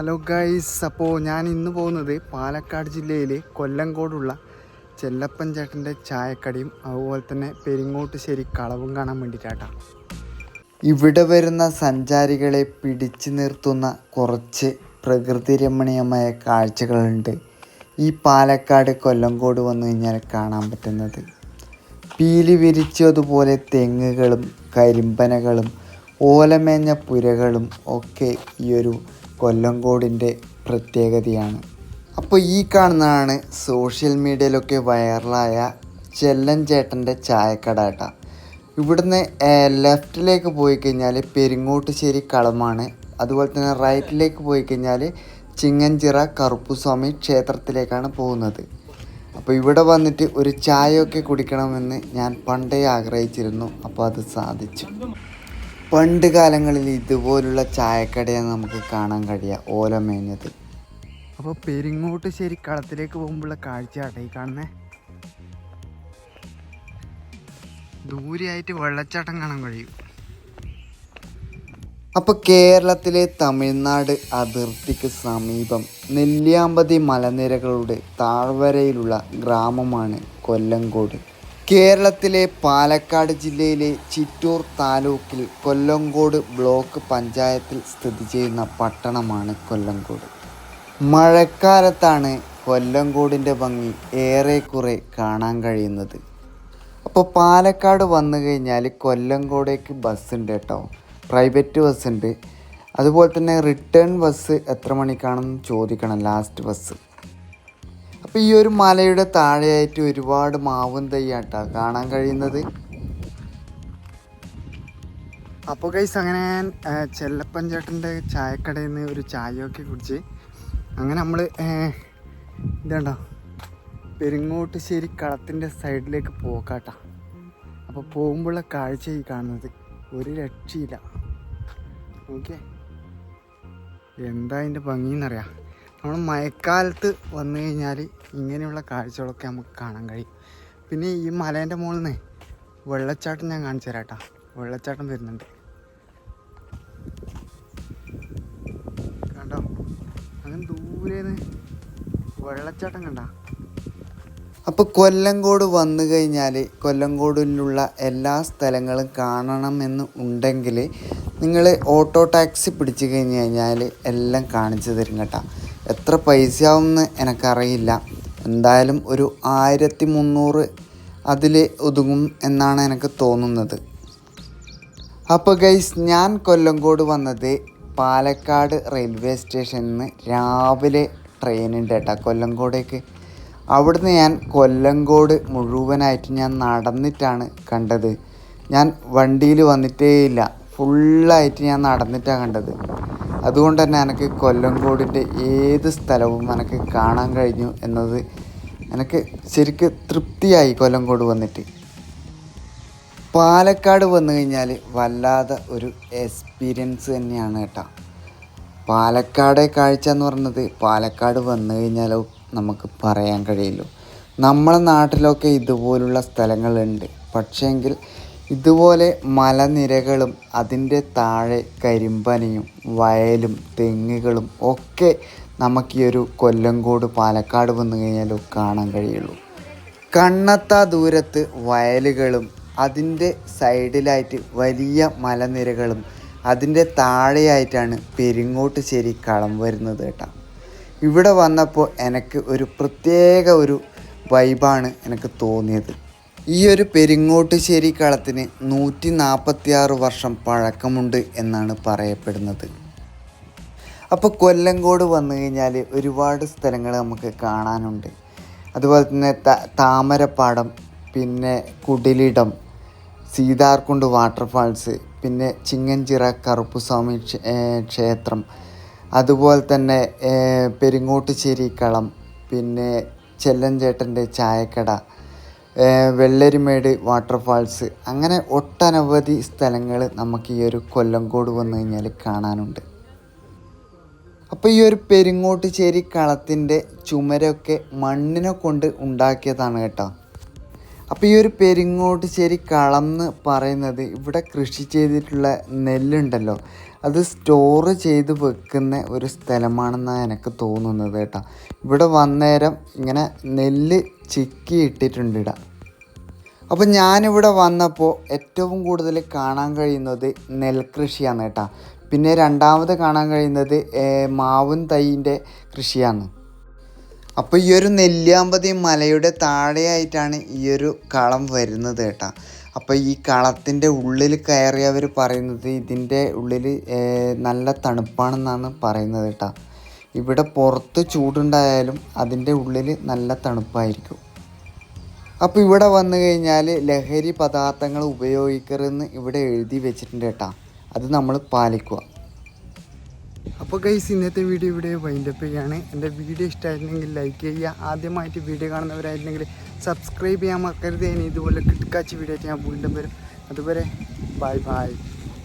Hello guys അപ്പോൾ ഞാൻ ഇന്ന് പോകുന്നത് പാലക്കാട് ജില്ലയിലെ കൊല്ലങ്കോടുള്ള ചെല്ലപ്പൻ ചേട്ടന്റെ ചായക്കടയും അതുപോലെ തന്നെ പെരിങ്ങോട്ട് ശരി കളവും കാണാൻ വേണ്ടിയിട്ടാണ് ഇവിടെ വരുന്ന സഞ്ചാരികളെ പിടിച്ചു നിർത്തുന്ന കുറച്ച് പ്രകൃതി രമണീയമായ കാഴ്ചകളുണ്ട് ഈ പാലക്കാട് കൊല്ലങ്കോട് വന്നു കഴിഞ്ഞാൽ കാണാൻ പറ്റുന്നത്. പീലി വിരിച്ചതുപോലെ തെങ്ങുകളും കരിമ്പനകളും ഓലമേഞ്ഞ പുരകളും ഒക്കെ ഈ ഒരു കൊല്ലങ്കോടിന്റെ പ്രത്യേകതയാണ്. അപ്പോൾ ഈ കാണുന്നതാണ് സോഷ്യൽ മീഡിയയിലൊക്കെ വൈറലായ ചെല്ലൻ ചേട്ടന്റെ ചായക്കട കേട്ടോ. ഇവിടുന്ന് ലെഫ്റ്റിലേക്ക് പോയി കഴിഞ്ഞാൽ പെരിങ്ങോട്ടുശ്ശേരി കളമാണ് അതുപോലെ തന്നെ റൈറ്റിലേക്ക് പോയി കഴിഞ്ഞാൽ ചിങ്ങഞ്ചിറ കറുപ്പുസ്വാമി ക്ഷേത്രത്തിലേക്കാണ് പോകുന്നത്. അപ്പോൾ ഇവിടെ വന്നിട്ട് ഒരു ചായയൊക്കെ കുടിക്കണമെന്ന് ഞാൻ പണ്ടേ ആഗ്രഹിച്ചിരുന്നു. അപ്പോൾ അത് സാധിച്ചു. പണ്ട് കാലങ്ങളിൽ ഇതുപോലുള്ള ചായക്കടയാണ് നമുക്ക് കാണാൻ കഴിയുക ഓലമേഞ്ഞത് അപ്പോൾ പെരിങ്ങോട്ട് ശരി കളത്തിലേക്ക് പോകുമ്പോഴുള്ള കാഴ്ചയാട്ടെ ഈ കാണുന്നേ? ദൂരെയായിട്ട് വെള്ളച്ചാട്ടം കാണാൻ കഴിയും. അപ്പോൾ കേരളത്തിലെ തമിഴ്നാട് അതിർത്തിക്ക് സമീപം നെല്ലിയാമ്പതി മലനിരകളുടെ താഴ്വരയിലുള്ള ഗ്രാമമാണ് കൊല്ലങ്കോട് കേരളത്തിലെ പാലക്കാട് ജില്ലയിലെ ചിറ്റൂർ താലൂക്കിൽ കൊല്ലങ്കോട് ബ്ലോക്ക് പഞ്ചായത്തിൽ സ്ഥിതി ചെയ്യുന്ന പട്ടണമാണ് കൊല്ലങ്കോട് മഴക്കാലത്താണ് കൊല്ലങ്കോടിന്റെ ഭംഗി ഏറെക്കുറെ കാണാൻ കഴിയുന്നത്. അപ്പോൾ പാലക്കാട് വന്നു കഴിഞ്ഞാൽ കൊല്ലങ്കോടേക്ക് ബസ് ഉണ്ട് കേട്ടോ. പ്രൈവറ്റ് ബസ് ഉണ്ട് അതുപോലെ തന്നെ റിട്ടേൺ ബസ് എത്ര മണിക്കാണെന്ന് ചോദിക്കണം ലാസ്റ്റ് ബസ്. അപ്പോൾ ഈ ഒരു മലയുടെ താഴെയായിട്ട് ഒരുപാട് മാവും തയ്യാട്ടോ കാണാൻ കഴിയുന്നത്. അപ്പോൾ കൈസ് അങ്ങനെ ഞാൻ ചെല്ലപ്പൻ ചേട്ടന്റെ ചായക്കടയിൽ നിന്ന് ഒരു ചായയൊക്കെ കുടിച്ച് അങ്ങനെ നമ്മൾ ഇതാണ്ടോ പെരിങ്ങോട്ടുശ്ശേരി കളത്തിന്റെ സൈഡിലേക്ക് പോക്കാട്ട. അപ്പോൾ പോകുമ്പോഴുള്ള കാഴ്ച ഈ കാണുന്നത്. ഒരു രക്ഷയില്ല. ഓക്കെ. എന്താ അതിന്റെ ഭംഗിയെന്നറിയാം നമ്മൾ മഴക്കാലത്ത് വന്നു കഴിഞ്ഞാൽ ഇങ്ങനെയുള്ള കാഴ്ചകളൊക്കെ നമുക്ക് കാണാൻ കഴിയും. പിന്നെ ഈ മലേന്റെ മുകളിൽ നിന്ന് വെള്ളച്ചാട്ടം ഞാൻ കാണിച്ചു തരാം കേട്ടോ. വെള്ളച്ചാട്ടം വരുന്നുണ്ട്. കണ്ടോ? അങ്ങനെ ദൂരേന്ന് വെള്ളച്ചാട്ടം കണ്ട. അപ്പോൾ കൊല്ലങ്കോട് വന്നു കഴിഞ്ഞാൽ കൊല്ലങ്കോടിലുള്ള എല്ലാ സ്ഥലങ്ങളും കാണണമെന്ന് ഉണ്ടെങ്കിൽ നിങ്ങൾ ഓട്ടോ ടാക്സി പിടിച്ചു കഴിഞ്ഞ് കഴിഞ്ഞാൽ എല്ലാം കാണിച്ചു തരും കേട്ടോ. എത്ര പൈസ പൈസയാവുമെന്ന് എനിക്കറിയില്ല. എന്തായാലും ഒരു ആയിരത്തി മുന്നൂറ് അതിൽ ഒതുങ്ങും എന്നാണ് എനിക്ക് തോന്നുന്നത്. അപ്പോൾ ഗൈസ് ഞാൻ കൊല്ലങ്കോട് വന്നത് പാലക്കാട് റെയിൽവേ സ്റ്റേഷനിൽ നിന്ന് രാവിലെ ട്രെയിനുണ്ട് കേട്ടോ കൊല്ലങ്കോടേക്ക് അവിടുന്ന് ഞാൻ കൊല്ലങ്കോട് മുഴുവനായിട്ട് ഞാൻ നടന്നിട്ടാണ് കണ്ടത്. ഞാൻ വണ്ടിയിൽ വന്നിട്ടേ ഇല്ല ഫുള്ളായിട്ട് ഞാൻ നടന്നിട്ടാണ് കണ്ടത്. അതുകൊണ്ട് തന്നെ എനിക്ക് കൊല്ലംകോടിന്റെ ഏത് സ്ഥലവും എനിക്ക് കാണാൻ കഴിഞ്ഞു എന്നത് എനിക്ക് ശരിക്ക് തൃപ്തിയായി കൊല്ലംകോട് വന്നിട്ട്. പാലക്കാട് വന്നു കഴിഞ്ഞാൽ വല്ലാതെ ഒരു എക്സ്പീരിയൻസ് തന്നെയാണ് കേട്ടോ. പാലക്കാടെ കാഴ്ച എന്ന് പറയുന്നത് പാലക്കാട് വന്നു കഴിഞ്ഞാലോ നമുക്ക് പറയാൻ കഴിയില്ല. നമ്മളെ നാട്ടിലൊക്കെ ഇതുപോലുള്ള സ്ഥലങ്ങളുണ്ട്. പക്ഷേങ്കിൽ ഇതുപോലെ മലനിരകളും അതിന്റെ താഴെ കരിമ്പനയും വയലും തെങ്ങുകളും ഒക്കെ നമുക്ക് ഈ ഒരു കൊല്ലങ്കോട് പാലക്കാട് വന്നു കഴിഞ്ഞാൽ കാണാൻ കഴിയുള്ളൂ. കണ്ണത്താ ദൂരത്ത് വയലുകളും അതിന്റെ സൈഡിലായിട്ട് വലിയ മലനിരകളും അതിന്റെ താഴെയായിട്ടാണ് പെരിങ്ങോട്ട് ശരി കളം വരുന്നത് കേട്ടോ. ഇവിടെ വന്നപ്പോൾ എനിക്ക് ഒരു പ്രത്യേക ഒരു വൈബാണ് എനിക്ക് തോന്നിയത്. ഈ ഒരു പെരിങ്ങോട്ടുശ്ശേരി കളത്തിന് നൂറ്റി നാൽപ്പത്തി ആറ് വർഷം പഴക്കമുണ്ട് എന്നാണ് പറയപ്പെടുന്നത്. അപ്പോൾ കൊല്ലങ്കോട് വന്നു കഴിഞ്ഞാൽ ഒരുപാട് സ്ഥലങ്ങൾ നമുക്ക് കാണാനുണ്ട്. അതുപോലെ തന്നെ താമരപ്പാടം പിന്നെ കുടിലിടം സീതാർകുണ്ട് വാട്ടർഫാൾസ് പിന്നെ ചിങ്ങഞ്ചിറ കറുപ്പുസ്വാമി ക്ഷേ- ക്ഷേത്രം അതുപോലെ തന്നെ പെരിങ്ങോട്ടുശ്ശേരി കളം പിന്നെ ചെല്ലഞ്ചേട്ടന്റെ ചായക്കട വെള്ളരിമേട് വാട്ടർഫാൾസ് അങ്ങനെ ഒട്ടനവധി സ്ഥലങ്ങൾ നമുക്ക് ഈ ഒരു കൊല്ലങ്കോട് വന്നു കഴിഞ്ഞാൽ കാണാനുണ്ട്. അപ്പോൾ ഈ ഒരു പെരിങ്ങോട്ടുശ്ശേരി കളത്തിന്റെ ചുമരൊക്കെ മണ്ണിനെ കൊണ്ട് ഉണ്ടാക്കിയതാണ് കേട്ടോ. അപ്പോൾ ഈ ഒരു പെരിങ്ങോട്ടുശ്ശേരി കളം എന്ന് പറയുന്നത് ഇവിടെ കൃഷി ചെയ്തിട്ടുള്ള നെല്ലുണ്ടല്ലോ. അത് സ്റ്റോർ ചെയ്ത് വെക്കുന്ന ഒരു സ്ഥലമാണെന്നാണ് എനിക്ക് തോന്നുന്നത് കേട്ടോ. ഇവിടെ വന്നേരം ഇങ്ങനെ നെല്ല് ചിക്കി ഇട്ടിട്ടുണ്ട് ഇട. അപ്പോൾ ഞാനിവിടെ വന്നപ്പോൾ ഏറ്റവും കൂടുതൽ കാണാൻ കഴിയുന്നത് നെൽകൃഷിയാണ് കേട്ടോ. പിന്നെ രണ്ടാമത് കാണാൻ കഴിയുന്നത് മാവും തൈന്റെ കൃഷിയാണ്. അപ്പോൾ ഈ ഒരു നെല്ലിയാമ്പതി മലയുടെ താഴെയായിട്ടാണ് ഈ ഒരു കളം വരുന്നത് കേട്ടോ. അപ്പോൾ ഈ കളത്തിന്റെ ഉള്ളിൽ കയറിയവർ പറയുന്നത് ഇതിന്റെ ഉള്ളിൽ നല്ല തണുപ്പാണെന്നാണ് പറയുന്നത് കേട്ടോ. ഇവിടെ പുറത്ത് ചൂടുണ്ടായാലും അതിന്റെ ഉള്ളിൽ നല്ല തണുപ്പായിരിക്കും. അപ്പോൾ ഇവിടെ വന്നു കഴിഞ്ഞാൽ ലഹരി പദാർത്ഥങ്ങൾ ഉപയോഗിക്കരുതെന്ന് ഇവിടെ എഴുതി വെച്ചിട്ടുണ്ട് കേട്ടോ. അത് നമ്മൾ പാലിക്കുക. അപ്പോൾ ഗൈസ് ഇന്നത്തെ വീഡിയോ ഇവിടെ വൈൻഡപ്പ് ചെയ്യുകയാണ്. എന്റെ വീഡിയോ ഇഷ്ടമായിരുന്നെങ്കിൽ ലൈക്ക് ചെയ്യുക. ആദ്യമായിട്ട് വീഡിയോ കാണുന്നവരായിരുന്നെങ്കിൽ സബ്സ്ക്രൈബ് ചെയ്യാൻ മറക്കരുത്. ഇനി ഇതുപോലെ കിടക്കാച്ച് വീഡിയോ ഞാൻ വീണ്ടും വരും. അതുവരെ ബൈ ബൈ